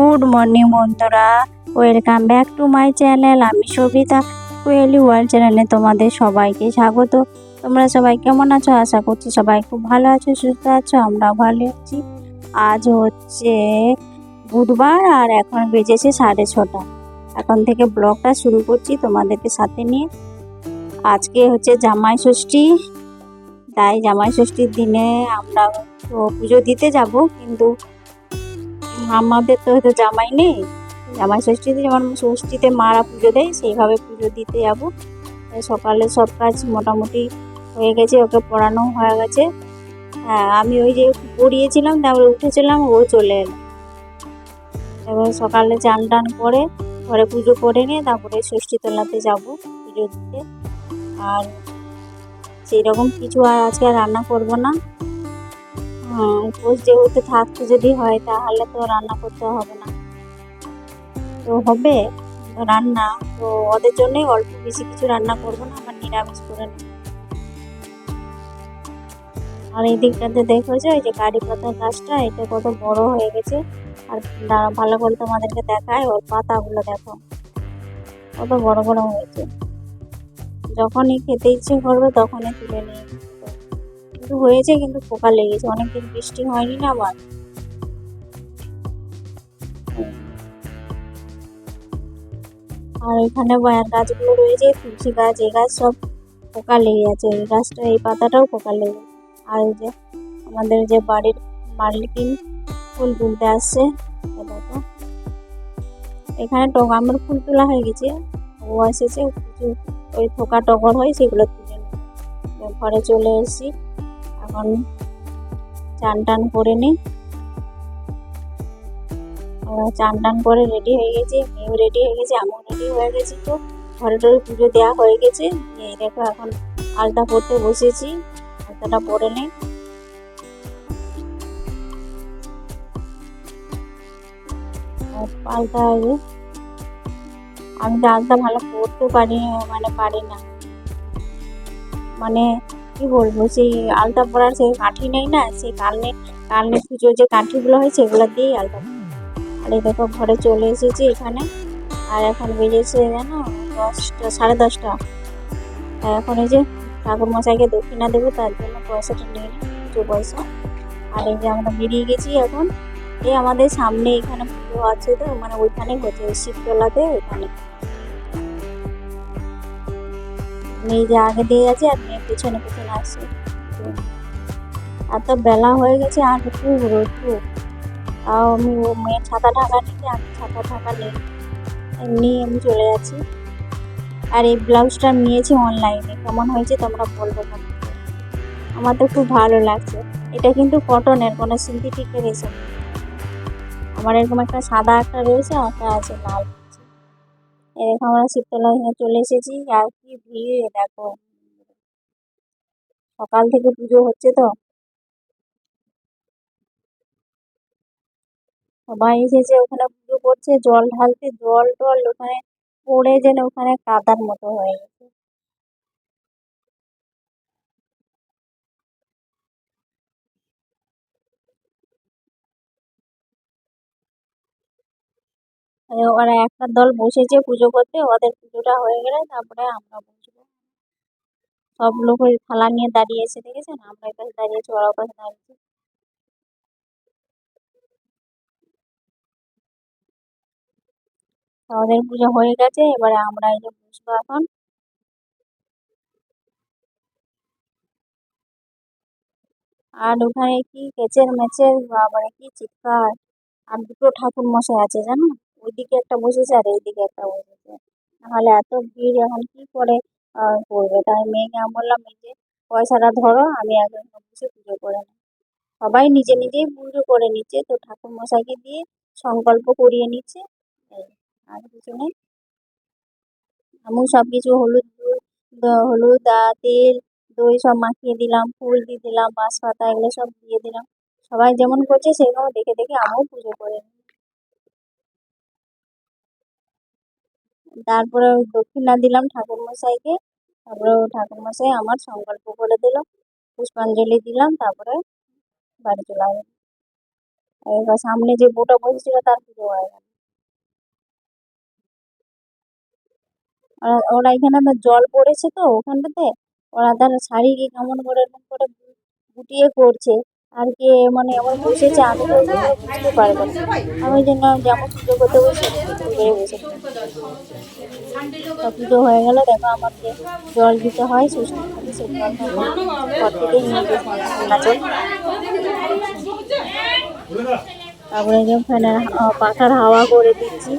Good morning বন্ধুরা। Welcome back to my channel আমি Sabita Koyeli world চ্যানেলে তোমাদের সবাইকে স্বাগত। তোমরা সবাই কেমন আছো? আশা করছি সবাই খুব ভালো আছো, সুস্থ আছো, আমরাও ভালো আছি। আজ হচ্ছে বুধবার আর এখন বেজেছে সাড়ে ছটা। এখন থেকে ব্লগটা শুরু করছি তোমাদেরকে সাথে নিয়ে। আজকে হচ্ছে জামাই ষষ্ঠী। তাই জামাই ষষ্ঠীর দিনে আমরা পুজো দিতে যাব, কিন্তু আমাদের তো হয়তো জামাই নেই। জামাই ষষ্ঠীতে যেমন ষষ্ঠীতে মারা পুজো দেয়, সেইভাবে পুজো দিতে যাব। সকালে সব কাজ মোটামুটি হয়ে গেছে, ওকে পড়ানো হয়ে গেছে। হ্যাঁ আমি ওই যে পড়িয়েছিলাম, তারপরে উঠেছিলাম, ও চলে এলো। এবার সকালে চান টান করে ঘরে পুজো করে নিয়ে তারপরে ষষ্ঠী তোলাতে যাব পুজো দিতে। আর সেই রকম কিছু আর আজকে রান্না করব না। হ্যাঁ যেহেতু থাকতে যদি হয়, তাহলে তো রান্না করতে হবে না। তো হবে রান্না, তো ওদের জন্যই অল্প বেশি কিছু রান্না করব, না আমার নিরামিষ করে নেব। আর এই দিকটাতে দেখো যে ওই যে কারি পাতার গাছটা, এটা কত বড় হয়ে গেছে। আর ভালো করে তোমাদেরকে দেখায় ওর পাতাগুলো দেখো। কত বড় বড় হয়েছে। যখনই খেতে ইচ্ছে করবে, তখনই তুলে নিয়ে কিন্তু হয়েছে কিন্তু পোকা লেগেছে। অনেকদিন বৃষ্টি হয়নি না আবার আর এখানে গাছগুলো রয়েছে, তুলসী গাছ এই গাছ সব পোকা লেগে আছে। এই গাছটা, এই পাতাটাও পোকা লেগে আর যে আমাদের যে বাড়ির মালিকিন ফুল তুলতে আসছে দেখো। এখানে আমার ফুল তোলা হয়ে গেছে। ও এসেছে কিছু ওই থোকা টগর হয়, সেগুলো তুলে। ঘরে চলে এসেছি। এখন চান টান করে নিই। চান টান করে রেডি হয়ে গেছি মেয়েও রেডি হয়ে গেছে, আমিও রেডি হয়ে গেছি তো। ঘরে টরে পুজো দেওয়া হয়ে গেছে। এই দেখো এখন আলতা পরতে বসেছি, আলতাটা পরে নেই। আলতা এই আমি তো আলতা ভালো পরতে পারি মানে পারি না। মানে কি বলব? সেই আলতা পরার সেই কাঠি নেই না সেই কালনে কালনে পুজোর যে কাঠিগুলো হয় সেগুলো দিয়েই আলতা আর এই দেখো, ঘরে চলে এসেছি এখানে। আর এখন বেজেছে জানো, দশটা, সাড়ে দশটা। এখন এই যে ঠাকুর মশাইকে দক্ষিণা দেবো, তার জন্য পয়সাটা নিয়ে কিছু পয়সা। আর এই যে আমরা বেরিয়ে গেছি এখন। এই আমাদের সামনে এখানে পুজো আছে তো মানে ওইখানে হচ্ছে শিবতলাতে, ওইখানে। মেয়ে যে আগে দিয়ে গেছে আর মেয়ে পেছনে পেছনে আসছে এত বেলা হয়ে গেছে আর খুব রোদ্দুর তাও আমি ও মেয়ের ছাতা ঢাকা নিতে, আমি ছাতা ঢাকা নেই এমনি আমি চলে যাচ্ছি আর এই ব্লাউজটা নিয়েছি অনলাইনে কেমন হয়েছে তোমরা বলব। আমার তো খুব ভালো লাগছে এটা কিন্তু কটনের, কোনো সিনথেটিকের এসব। আমার এরকম একটা সাদা একটা রয়েছে একটা আছে লাল। এরকম আমরা এখানে চলে এসেছি, আর কি ভিড় দেখো। সকাল থেকে পুজো হচ্ছে তো। সবাই এসেছে, ওখানে পুজো করছে, জল ঢালতে জল টল ওখানে পড়ে যেন ওখানে কাদার মতো হয়ে গেছে। ওরা একটা দল বসেছে পুজো করতে, ওদের পুজোটা হয়ে গেলে তারপরে আমরা বসবো। সব লোক ওই থালা নিয়ে দাঁড়িয়ে এসে দেখেছেন? আমরা এখানে দাঁড়িয়েছি ওরা ওখানে দাঁড়িয়েছে ওদের পুজো হয়ে গেছে, এবারে আমরা এই যে বসবো এখন। আর ওখানে কি কেচের মেচের, বাবারে কি চিৎকার। আর দুটো ঠাকুর মশাই আছে, জানো? ওইদিকে একটা বসেছে আর এইদিকে একটা বসেছে। নাহলে এত ভিড়, এখন কি করে করবে? তাই মেয়েকে আমি বললাম, এই যে পয়সাটা ধরো, আমি এখানে বসে পুজো করে নেব। সবাই নিজে নিজেই পুজো করে নিচ্ছে। তো ঠাকুর মশাইকে দিয়ে সংকল্প করিয়ে নিচ্ছে। আর কিছু নেই। আমিও সব কিছু হলুদ হলুদ তেল, দই সব মাখিয়ে দিলাম, ফুল দিয়ে দিলাম বাঁশ পাতা এগুলো সব দিয়ে দিলাম। সবাই যেমন করছে সেরকম দেখে দেখে আমিও পুজো করে নিই। তারপরে দক্ষিণা দিলাম ঠাকুর মশাইকে তারপরে ঠাকুর মশাই আমার সংকল্প করে দিল, পুষ্পাঞ্জলি দিলাম, তারপরে বাড়ি চলে আসলাম। এবার সামনে যে বউটা বসেছিল তার পুজো হয়ে গেল। ওরা এখানে জল পড়েছে তো ওখানটাতে, ওরা তার শাড়ি কেমন করে করে গুটিয়ে করছে? আর কে মানে এমন বসেছে আমি তো বুঝতে পারব না। আমি জন্য যেমন পুজো করতে বসে করে বসে। পুজো হয়ে গেল দেখো আমাকে জল দিতে হয়, সুস্থ ঘর থেকে নিয়ে গেছে তারপরে ফ্যানের পাখার হাওয়া করে দিচ্ছি।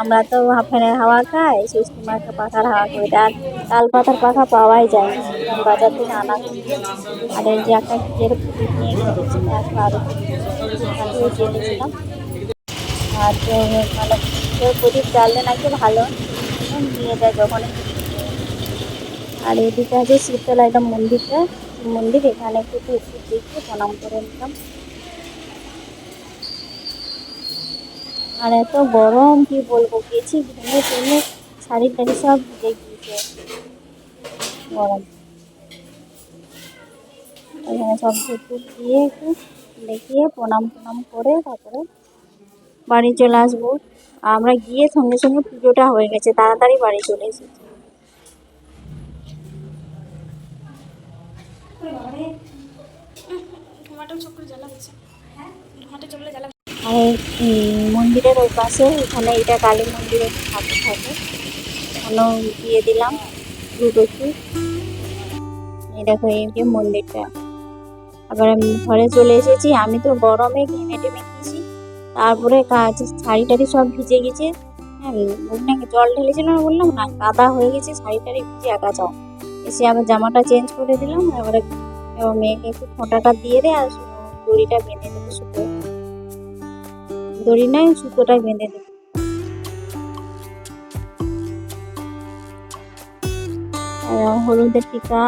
আমরা তো ফ্যানের হাওয়া খাই ষষ্ঠী মাকে পাখার হাওয়া করে আর তাল পাতার পাখা পাওয়াই যায় না। বাজার থেকে আনা আর এই যে একটা নিজের নিয়ে একটা আরও মানে প্রদীপ জ্বাললে নাকি ভালো। নিয়ে যায় যখন আর এদিকে আছে শীতলা একটা মন্দিরটা। মন্দির এখানে একটু একটু দেখে প্রণাম করে নিলাম। আর এত গরম, কি বলব? গেছি ঘুমে টুমে শাড়ি টাড়ি সব ভিজে গিয়েছে। গরম। এখানে সব ধূপ দিয়ে একটু দেখিয়ে প্রণাম প্রণাম করে তারপরে বাড়ি চলে আসব। আমরা গিয়ে সঙ্গে সঙ্গে পুজোটা হয়ে গেছে, তাড়াতাড়ি বাড়ি চলে এসেছি। ঘুমাটা চক্র জ্বালা হচ্ছে ঘুমাটা চক্র জ্বালা আর মন্দিরের ওই পাশে, এখানে এটা কালী মন্দিরের ঠাকুর থাকে। ওখানেও দিয়ে দিলাম একটু এই দেখো, এই যে মন্দিরটা। আবার আমি ঘরে চলে এসেছি। আমি তো গরমে ঘেমে টেমে গেছি। তারপরে কাজ, শাড়ি টাড়ি সব ভিজে গেছে। হ্যাঁ ওখানে জল ঢেলেছিল না? বললাম, না, কাদা হয়ে গেছে, শাড়ি টাড়ি ভিজে একা চাও এসে আবার জামাটা চেঞ্জ করে দিলাম। এবারে মেয়েকে একটু ফোঁটাটা দিয়ে দে, আর দড়িটা বেঁধে দেবো সুতো। দড়ি নয় সুতোটা বেঁধে দেবো। হলুদের টিকা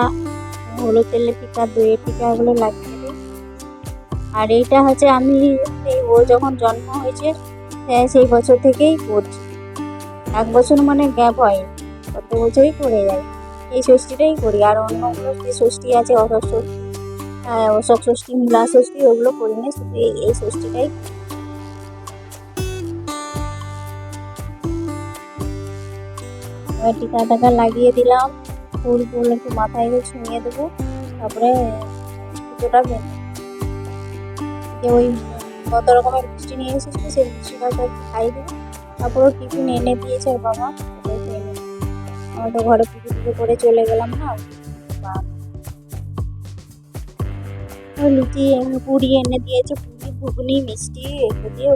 হলুদ তেলের টিকা দইয়ের টিকা ওগুলো লাগিয়ে দিই। আর এইটা হচ্ছে আমি ও যখন জন্ম হয়েছে হ্যাঁ, সেই বছর থেকেই করছি এক বছর মানে গ্যাপ হয় কত বছরই করে যায়। এই ষষ্ঠীটাই করি আর অন্যগুলো যে ষষ্ঠী আছে অসৎ ষষ্ঠী হ্যাঁ অসৎ ষষ্ঠী মূলা ষষ্ঠী ওগুলো করি না শুধু এই এই ষষ্ঠীটাই টিকা টাকা লাগিয়ে দিলাম। ফুল ফুল একটু মাথায় দিয়ে ছুঁয়ে দেবো। তারপরে পুজোটা বেঁধে যে ওই কত রকমের মিষ্টি নিয়ে এসেছিল, সেই মিষ্টিটা একটু খাই দেবো। তারপরে টিফিন এনে দিয়েছে বাবা। ওটাই আমরা তো ঘরে পুজো পুজো করে চলে গেলাম না। লুচি, পুরি এনে দিয়েছে। পুরি, ঘুগনি, মিষ্টি, এগুলো দিয়ে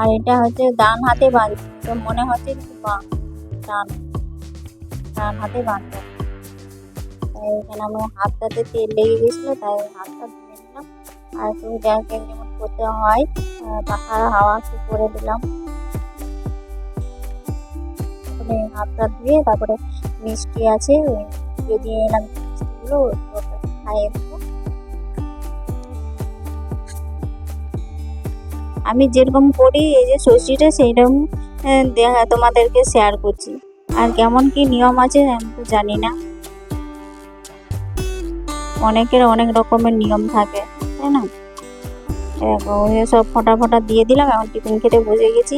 আর এটা হচ্ছে ডান হাতে বাঁধবে তো মনে হচ্ছে ডান ডান হাতে বাঁধবে তাই এখানে আমার হাতটাতে তেল লেগে গেছিল, তাই হাতটা ধুয়ে নিলাম। আর একটু যাকে যেমন করতে হয় পাখার হাওয়া একটু করে দিলাম। হাতটা ধুয়ে তারপরে মিষ্টি আছে দিয়ে এলাম মিষ্টিগুলো খাইয়ে আমি যেরকম করি, এই যে ষষ্ঠীটা সেইরকম দেখা তোমাদেরকে শেয়ার করছি। আর কেমন কি নিয়ম আছে আমি তো জানি না। অনেকের অনেক রকমের নিয়ম থাকে, তাই না? সব ফোঁটা ফোঁটা দিয়ে দিলাম, এখন টিফিন খেতে বসে গেছি।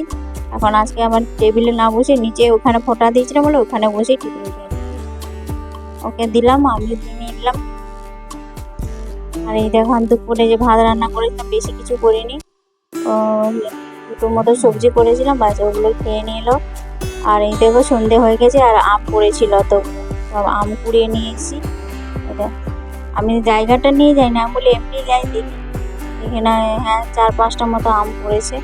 এখন আজকে আমার টেবিলে না বসে নিচে ওখানে ফোঁটা দিয়েছিলাম বলে ওখানে বসে টিফিন খেয়ে ওকে দিলাম আমি দিয়ে নিলাম। আর এই দেখো দুপুরে যে ভাত রান্না করেছিলাম, বেশি কিছু করিনি। ও দুটোর মতো সবজি করেছিলাম বাস ওগুলো খেয়ে নিল। আর এই দেখো সন্ধে হয়ে গেছে, আর আম পড়েছিল, তো সব আম কুড়িয়ে নিয়েছি। এটা, আমি জায়গাটা নিয়ে যাই না বলি এমনি যাই দেখি। এখানে হ্যাঁ চার পাঁচটা মতো আম পড়েছে।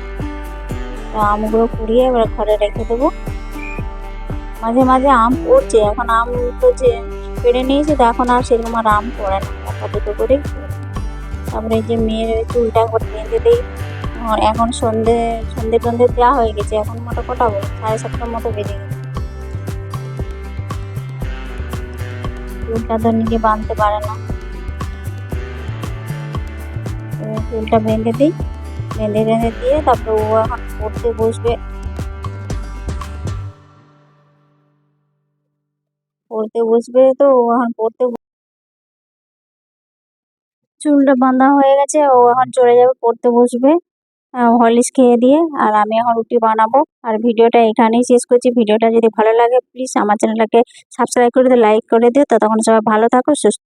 তো আমগুলো কুড়িয়ে এবার ঘরে রেখে দেবো। মাঝে মাঝে আম পড়ছে, এখন আম তো যে পেড়ে নিয়েছে, তো এখন আর সেরকম আর আম পড়ে না। একটা দুটো করেই তারপরে যে মেয়ের চুলটা করে বেঁধে দিই এখন সন্ধে সন্ধে টন্ধে দেওয়া হয়ে গেছে, এখন মতো কটাবো সাড়ে সাতটার মতো বেজে গেছে। চুলটা তো নিজে বাঁধতে পারে না। চুলটা বেঁধে দিই, বেঁধে বেঁধে দিয়ে তারপরে ও এখন পড়তে বসবে। পড়তে বসবে তো ও এখন পড়তে চুলটা বাঁধা হয়ে গেছে, ও এখন চলে যাবে, পড়তে বসবে। হলিক্স খেয়ে দিয়ে, আর আমি এখন রুটি বানাবো। আর ভিডিওটা এখানেই শেষ করছি। ভিডিওটা যদি ভালো লাগে প্লিজ আমার চ্যানেলটাকে সাবস্ক্রাইব করে দিও লাইক করে দিও তখন সবাই ভালো থাকো, সুস্থ